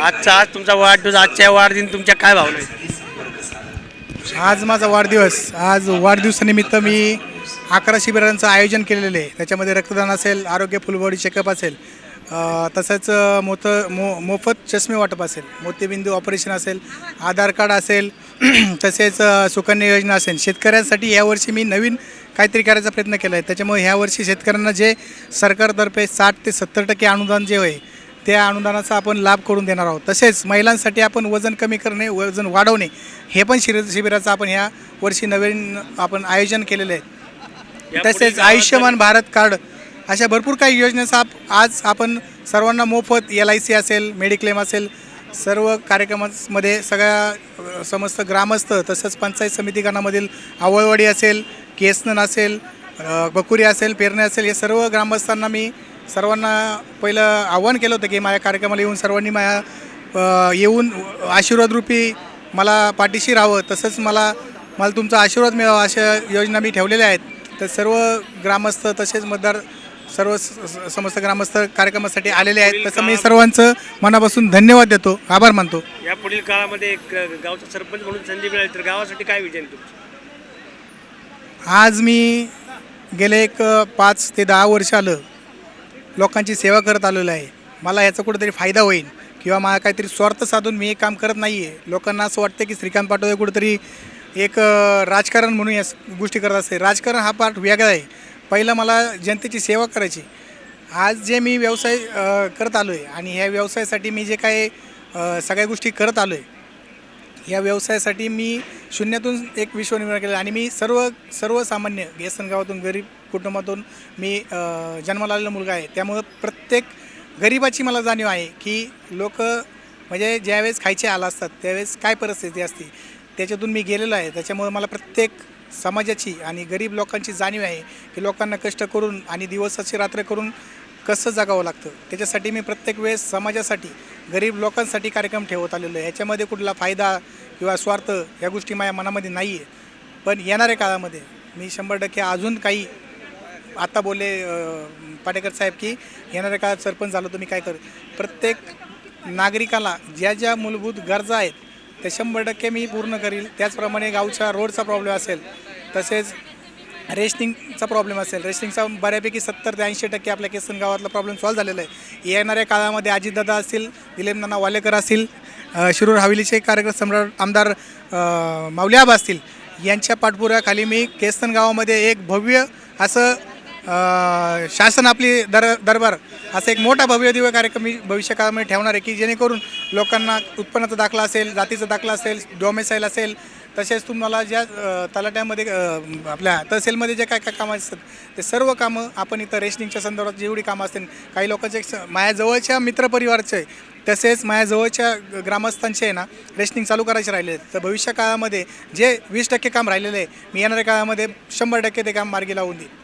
आजचा आज तुमचा वाढदिवस आजच्या वाढदिन तुमच्या काय भावना आहेत? आज माझा वाढदिवस. आज वाढदिवसानिमित्त मी अकरा शिबिरांचं आयोजन केलेलं आहे. त्याच्यामध्ये रक्तदान असेल आरोग्य फुलबॉडी चेकअप असेल अ, तसंच मोत मो मोफत चष्मे वाटप असेल मोतीबिंदू ऑपरेशन असेल आधार कार्ड असेल तसेच अ, सुकन्या योजना असेल. शेतकऱ्यांसाठी यावर्षी मी नवीन काहीतरी करायचा प्रयत्न केला आहे त्याच्यामुळे ह्यावर्षी शेतकऱ्यांना जे सरकारतर्फे साठ ते सत्तर टक्के अनुदान जे आहे त्या अनुदानाचा आपण लाभ करून देणार आहोत. तसेच महिलांसाठी आपण वजन कमी करणे वजन वाढवणे हे पण शिबिर शिबिराचं आपण ह्या वर्षी नवीन आपण आयोजन केलेलं आहे. तसेच आयुष्यमान भारत कार्ड अशा भरपूर काही योजनेचा आप- आज आपण सर्वांना मोफत एल आय सी असेल मेडिक्लेम असेल सर्व कार्यक्रमांमध्ये सगळ्या समस्त ग्रामस्थ तसंच पंचायत समिती गणामधील आवळवाडी असेल केसनन असेल बकुरी असेल पेरणे असेल हे सर्व ग्रामस्थांना मी सर्वांना पहिलं आव्हान केलं होतं की माझ्या कार्यक्रमाला येऊन सर्वांनी माझ्या येऊन आशीर्वादरूपी मला पाठीशी राहावं. तसंच मला मला तुमचा आशीर्वाद मिळावा अशा योजना मी ठेवलेल्या आहेत. तर सर्व ग्रामस्थ तसेच मतदार सर्व समस्त ग्रामस्थ कार्यक्रमासाठी आलेले आहेत. तसं मी सर्वांचं मनापासून धन्यवाद देतो. आभार मानतो. या पुढील काळामध्ये एक गावचा सरपंच म्हणून संधी मिळाली तर गावासाठी काय विजन तुमचं? आज मी गेले एक पाच ते दहा वर्ष आलं. लोकांची सेवा करत आलेलो आहे. मला याचा कुठेतरी फायदा होईल किंवा मला काहीतरी स्वार्थ साधून मी हे काम करत नाही आहे लोकांना असं वाटतं की श्रीकांत पाटोळे कुठेतरी एक राजकारण म्हणून या गोष्टी करत असते. राजकारण हा पार्ट वेगळा आहे. पहिलं मला जनतेची सेवा करायची. आज जे मी व्यवसाय करत आलो आहे आणि ह्या व्यवसायासाठी मी जे काय सगळ्या गोष्टी करत आलो आहे या व्यवसायासाठी मी शून्यातून एक विश्व निर्माण केलं आणि मी सर्व सर्वसामान्य येसन गावातून गरीब कुटुंबातून मी जन्माला आलेला मुलगा आहे. त्यामुळं प्रत्येक गरिबाची मला जाणीव आहे की लोक म्हणजे ज्यावेळेस खायचे आला असतात त्यावेळेस काय परिस्थिती असते त्याच्यातून मी गेलेलो आहे. त्याच्यामुळे मला प्रत्येक समाजाची आणि गरीब लोकांची जाणीव आहे की लोकांना कष्ट करून आणि दिवसाची रात्र करून कसं जगावं लागतं. त्याच्यासाठी मी प्रत्येक वेळेस समाजासाठी गरीब लोकांसाठी कार्यक्रम ठेवत आलेलो आहे. याच्यामध्ये कुठला फायदा किंवा स्वार्थ या गोष्टी माझ्या मनामध्ये नाही आहे पण येणाऱ्या काळामध्ये मी शंभर टक्के अजून काही आत्ता बोलले पाटेकर साहेब की येणाऱ्या काळात सरपंच झालो तुम्ही काय कर? प्रत्येक नागरिकाला ज्या ज्या मूलभूत गरजा आहेत त्या शंभर टक्के मी पूर्ण करील. त्याचप्रमाणे गावच्या रोडचा प्रॉब्लेम असेल तसेच रेशनिंगचा प्रॉब्लेम असेल. रेशनिंगचा बऱ्यापैकी सत्तर ते ऐंशी टक्के आपल्या केसन गावातला प्रॉब्लेम सॉल्व्ह झालेला आहे. येणाऱ्या काळामध्ये अजितदादा असतील दिलीप नाना वालेकर असतील शिरूर हवेलीचे कार्यक्रम सम्राट आमदार अ, माऊली असतील यांच्या पाठपुऱ्याखाली मी केसन गावामध्ये एक भव्य असं शासन आपली दर दरबार असा एक मोठा भव्य दिव्य कार्यक्रम मी भविष्य काळामध्ये ठेवणार आहे की जेणेकरून लोकांना उत्पन्नाचा दाखला असेल जातीचा दाखला असेल डोमेसाईल असेल तसेच तुम्हाला ज्या तलाट्यामध्ये आपल्या तहसीलमध्ये जे काय काय कामं असतात ते सर्व कामं आपण इथं रेशनिंगच्या संदर्भात जेवढी कामं असतील काही लोकांचे माझ्याजवळच्या मित्रपरिवारचे तसेच माझ्याजवळच्या ग्रामस्थांचे आहे ना रेशनिंग चालू करायचे राहिले. आहेत तर भविष्य काळामध्ये जे वीस टक्के काम राहिलेलं आहे मी येणाऱ्या काळामध्ये शंभर टक्के ते काम मार्गी लावून देईल